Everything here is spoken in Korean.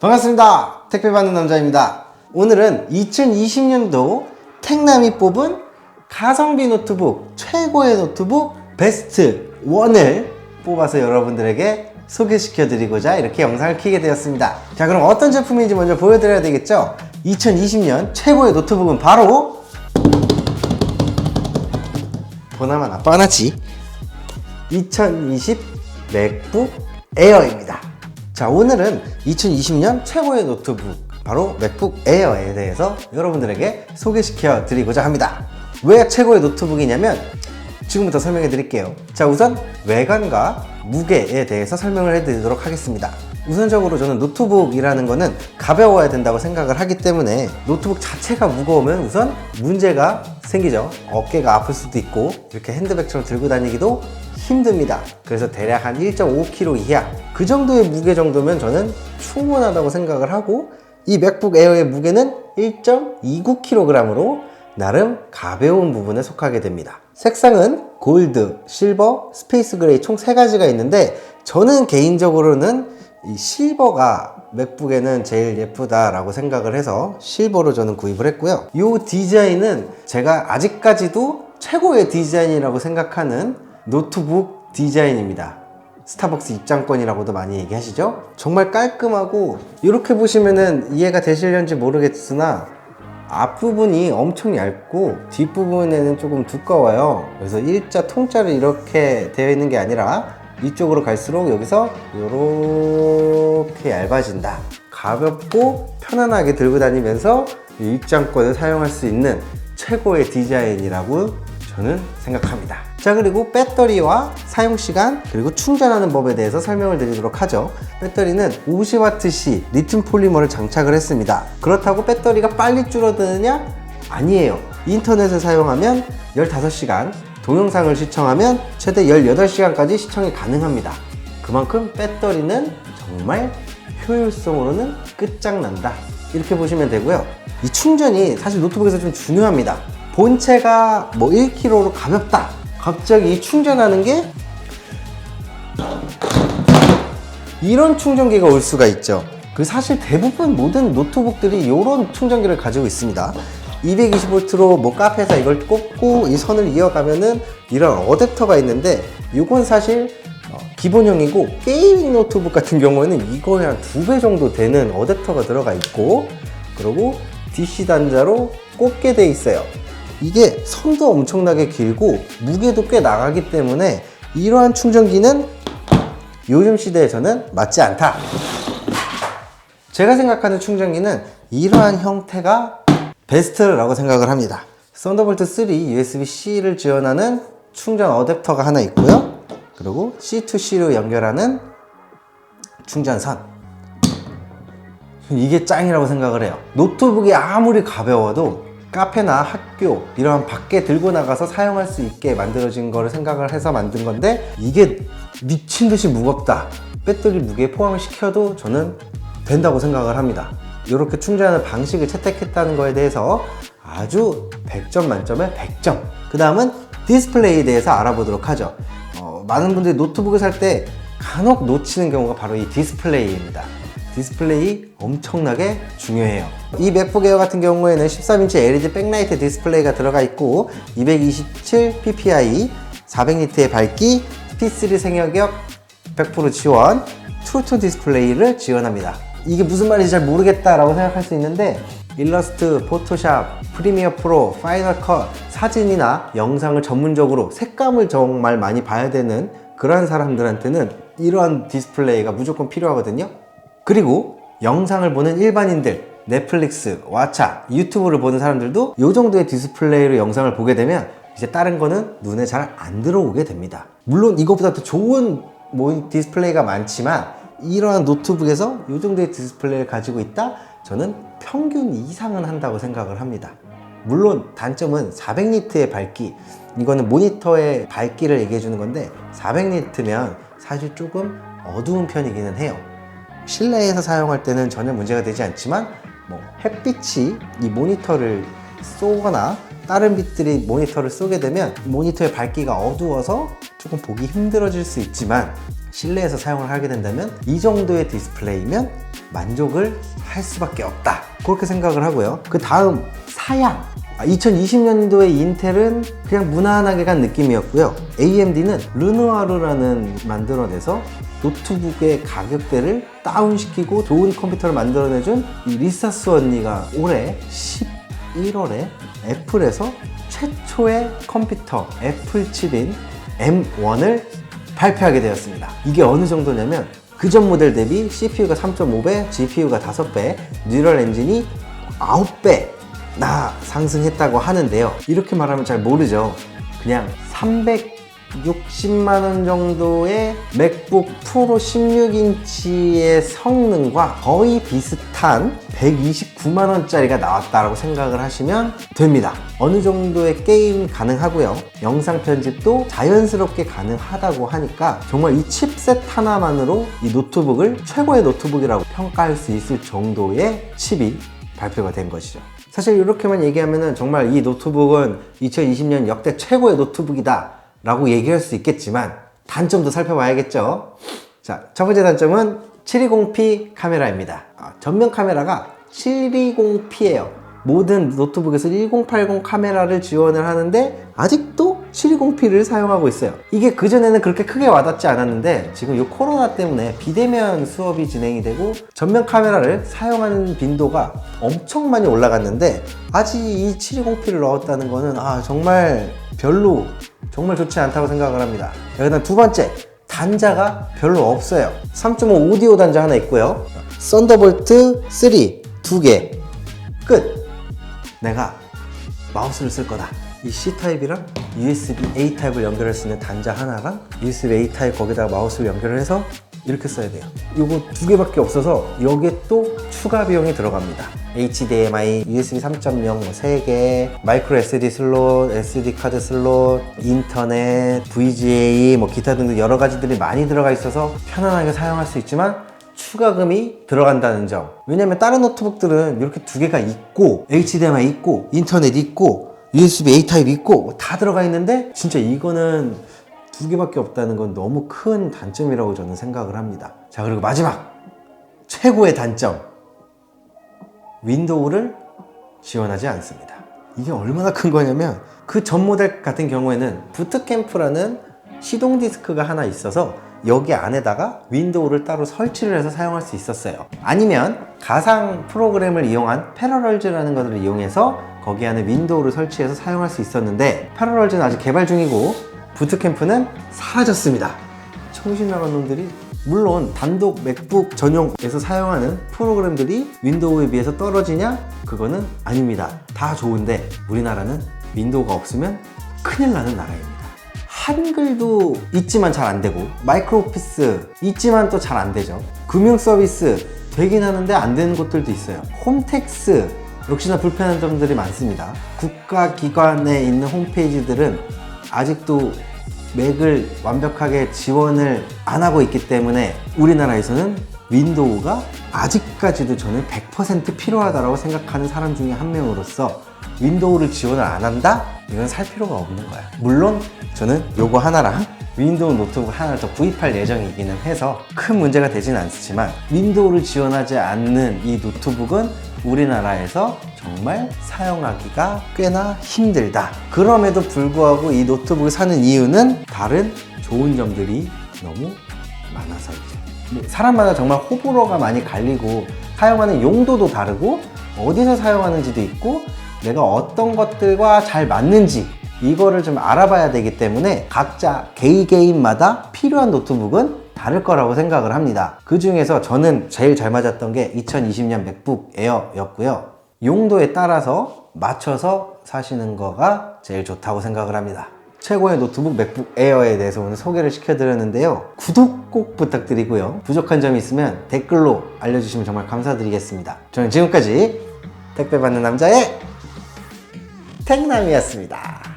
반갑습니다. 택배 받는 남자입니다. 오늘은 2020년도 택남이 뽑은 가성비 노트북 최고의 노트북 베스트 1을 뽑아서 여러분들에게 소개시켜 드리고자 이렇게 영상을 키게 되었습니다. 자, 그럼 어떤 제품인지 먼저 보여드려야 되겠죠? 2020년 최고의 노트북은 바로 보나만 아빠 하나지 2020 맥북 에어입니다. 자, 오늘은 2020년 최고의 노트북, 바로 맥북 에어에 대해서 여러분들에게 소개시켜 드리고자 합니다. 왜 최고의 노트북이냐면, 지금부터 설명해 드릴게요. 자, 우선 외관과 무게에 대해서 설명을 해 드리도록 하겠습니다. 우선적으로 저는 노트북이라는 거는 가벼워야 된다고 생각을 하기 때문에 노트북 자체가 무거우면 우선 문제가 생기죠. 어깨가 아플 수도 있고 이렇게 핸드백처럼 들고 다니기도 힘듭니다. 그래서 대략 한 1.5kg 이하 그 정도의 무게 정도면 저는 충분하다고 생각을 하고 이 맥북 에어의 무게는 1.29kg으로 나름 가벼운 부분에 속하게 됩니다. 색상은 골드, 실버, 스페이스 그레이 총 세 가지가 있는데 저는 개인적으로는 이 실버가 맥북에는 제일 예쁘다라고 생각을 해서 실버로 저는 구입을 했고요. 이 디자인은 제가 아직까지도 최고의 디자인이라고 생각하는 노트북 디자인입니다. 스타벅스 입장권이라고도 많이 얘기하시죠? 정말 깔끔하고 이렇게 보시면은 이해가 되실런지 모르겠으나 앞부분이 엄청 얇고 뒷부분에는 조금 두꺼워요. 그래서 일자 통짜로 이렇게 되어 있는 게 아니라 이쪽으로 갈수록 여기서 이렇게 얇아진다. 가볍고 편안하게 들고 다니면서 이 입장권을 사용할 수 있는 최고의 디자인이라고 저는 생각합니다. 자, 그리고 배터리와 사용시간, 그리고 충전하는 법에 대해서 설명을 드리도록 하죠. 배터리는 50Wc 리튬 폴리머를 장착을 했습니다. 그렇다고 배터리가 빨리 줄어드느냐? 아니에요. 인터넷을 사용하면 15시간, 동영상을 시청하면 최대 18시간까지 시청이 가능합니다. 그만큼 배터리는 정말 효율성으로는 끝장난다. 이렇게 보시면 되고요. 이 충전이 사실 노트북에서 좀 중요합니다. 본체가 뭐 1kg로 가볍다. 갑자기 이 충전하는 게 이런 충전기가 올 수가 있죠. 그 사실 대부분 모든 노트북들이 이런 충전기를 가지고 있습니다. 220V로 뭐 카페에서 이걸 꽂고 이 선을 이어가면은 이런 어댑터가 있는데 이건 사실 어, 기본형이고 게이밍 노트북 같은 경우에는 이거에 한 두 배 정도 되는 어댑터가 들어가 있고 그리고 DC 단자로 꽂게 돼 있어요. 이게 선도 엄청나게 길고 무게도 꽤 나가기 때문에 이러한 충전기는 요즘 시대에서는 맞지 않다. 제가 생각하는 충전기는 이러한 형태가 베스트라고 생각을 합니다. 썬더볼트 3 USB-C를 지원하는 충전 어댑터가 하나 있고요. 그리고 C2C로 연결하는 충전선. 이게 짱이라고 생각을 해요. 노트북이 아무리 가벼워도 카페나 학교 이런 밖에 들고 나가서 사용할 수 있게 만들어진 거를 생각을 해서 만든 건데 이게 미친 듯이 무겁다. 배터리 무게 포함을 시켜도 저는 된다고 생각을 합니다. 이렇게 충전하는 방식을 채택했다는 거에 대해서 아주 100점 만점에 100점. 그 다음은 디스플레이에 대해서 알아보도록 하죠. 어, 많은 분들이 노트북을 살 때 간혹 놓치는 경우가 바로 이 디스플레이입니다. 디스플레이 엄청나게 중요해요. 이 맥북 에어 같은 경우에는 13인치 LED 백라이트 디스플레이가 들어가 있고 227 ppi, 400니트의 밝기, P3 생협력 100% 지원, 트루투 디스플레이를 지원합니다. 이게 무슨 말인지 잘 모르겠다 라고 생각할 수 있는데 일러스트, 포토샵, 프리미어 프로, 파이널 컷, 사진이나 영상을 전문적으로 색감을 정말 많이 봐야 되는 그러한 사람들한테는 이러한 디스플레이가 무조건 필요하거든요. 그리고 영상을 보는 일반인들, 넷플릭스, 왓챠, 유튜브를 보는 사람들도 이 정도의 디스플레이로 영상을 보게 되면 이제 다른 거는 눈에 잘 안 들어오게 됩니다. 물론 이것보다 더 좋은 뭐 디스플레이가 많지만 이러한 노트북에서 이 정도의 디스플레이를 가지고 있다? 저는 평균 이상은 한다고 생각을 합니다. 물론 단점은 400니트의 밝기 이거는 모니터의 밝기를 얘기해 주는 건데 400니트면 사실 조금 어두운 편이기는 해요. 실내에서 사용할 때는 전혀 문제가 되지 않지만 뭐 햇빛이 이 모니터를 쏘거나 다른 빛들이 모니터를 쏘게 되면 모니터의 밝기가 어두워서 조금 보기 힘들어질 수 있지만 실내에서 사용을 하게 된다면 이 정도의 디스플레이면 만족을 할 수밖에 없다. 그렇게 생각을 하고요. 그 다음 사양. 2020년도에 인텔은 그냥 무난하게 간 느낌이었고요. AMD는 르누아르라는 만들어내서 노트북의 가격대를 다운시키고 좋은 컴퓨터를 만들어내준 이 리사스 언니가 올해 11월에 애플에서 최초의 컴퓨터 애플 칩인 M1을 발표하게 되었습니다. 이게 어느 정도냐면 그전 모델 대비 CPU가 3.5배, GPU가 5배, 뉴럴 엔진이 9배 나 상승했다고 하는데요. 이렇게 말하면 잘 모르죠. 그냥 360만 원 정도의 맥북 프로 16인치의 성능과 거의 비슷한 129만 원짜리가 나왔다라고 생각을 하시면 됩니다. 어느 정도의 게임 가능하고요. 영상 편집도 자연스럽게 가능하다고 하니까 정말 이 칩셋 하나만으로 이 노트북을 최고의 노트북이라고 평가할 수 있을 정도의 칩이 발표가 된 것이죠. 사실 이렇게만 얘기하면은 정말 이 노트북은 2020년 역대 최고의 노트북이다 라고 얘기할 수 있겠지만 단점도 살펴봐야겠죠. 자, 첫 번째 단점은 720p 카메라입니다. 아, 전면 카메라가 720p예요. 모든 노트북에서 1080 카메라를 지원을 하는데 아직도 720p를 사용하고 있어요. 이게 그전에는 그렇게 크게 와닿지 않았는데 지금 이 코로나 때문에 비대면 수업이 진행이 되고 전면 카메라를 사용하는 빈도가 엄청 많이 올라갔는데 아직 이 720p를 넣었다는 거는 아 정말 별로 정말 좋지 않다고 생각을 합니다. 자, 그다음 두 번째 단자가 별로 없어요. 3.5 오디오 단자 하나 있고요. 썬더볼트 3 두 개. 끝. 내가 마우스를 쓸 거다. 이 C 타입이랑 USB A 타입을 연결할 수 있는 단자 하나랑 USB A 타입 거기다가 마우스를 연결을 해서 이렇게 써야 돼요. 이거 두 개밖에 없어서 여기에 또 추가 비용이 들어갑니다. HDMI, USB 3.0 뭐 3개, 마이크로 SD 슬롯, SD 카드 슬롯, 인터넷, VGA 뭐 기타 등등 여러 가지들이 많이 들어가 있어서 편안하게 사용할 수 있지만 추가금이 들어간다는 점. 왜냐면 다른 노트북들은 이렇게 두 개가 있고 HDMI 있고 인터넷 있고 USB A 타입 있고 뭐다 들어가 있는데 진짜 이거는 두 개밖에 없다는 건 너무 큰 단점이라고 저는 생각을 합니다. 자, 그리고 마지막 최고의 단점. 윈도우를 지원하지 않습니다. 이게 얼마나 큰 거냐면 그 전 모델 같은 경우에는 부트캠프라는 시동 디스크가 하나 있어서 여기 안에다가 윈도우를 따로 설치를 해서 사용할 수 있었어요. 아니면 가상 프로그램을 이용한 패러럴즈라는 것을 이용해서 거기 안에 윈도우를 설치해서 사용할 수 있었는데 패러럴즈는 아직 개발 중이고 부트캠프는 사라졌습니다. 정신 나간 놈들이 물론 단독 맥북 전용에서 사용하는 프로그램들이 윈도우에 비해서 떨어지냐? 그거는 아닙니다. 다 좋은데 우리나라는 윈도우가 없으면 큰일 나는 나라입니다. 한글도 있지만 잘 안 되고 마이크로 오피스 있지만 또 잘 안 되죠. 금융 서비스 되긴 하는데 안 되는 곳들도 있어요. 홈택스 역시나 불편한 점들이 많습니다. 국가 기관에 있는 홈페이지들은 아직도 맥을 완벽하게 지원을 안 하고 있기 때문에 우리나라에서는 윈도우가 아직까지도 저는 100% 필요하다고 생각하는 사람 중에 한 명으로서 윈도우를 지원을 안 한다? 이건 살 필요가 없는 거야. 물론 저는 요거 하나랑 윈도우 노트북 하나를 더 구입할 예정이기는 해서 큰 문제가 되지는 않지만 윈도우를 지원하지 않는 이 노트북은 우리나라에서 정말 사용하기가 꽤나 힘들다. 그럼에도 불구하고 이 노트북을 사는 이유는 다른 좋은 점들이 너무 많아서이죠. 뭐 사람마다 정말 호불호가 많이 갈리고 사용하는 용도도 다르고 어디서 사용하는지도 있고 내가 어떤 것들과 잘 맞는지 이거를 좀 알아봐야 되기 때문에 각자 개인 개인마다 필요한 노트북은 다를 거라고 생각을 합니다. 그 중에서 저는 제일 잘 맞았던 게 2020년 맥북 에어였고요. 용도에 따라서 맞춰서 사시는 거가 제일 좋다고 생각을 합니다. 최고의 노트북 맥북 에어에 대해서 오늘 소개를 시켜드렸는데요. 구독 꼭 부탁드리고요. 부족한 점이 있으면 댓글로 알려주시면 정말 감사드리겠습니다. 저는 지금까지 택배 받는 남자의 택남이었습니다.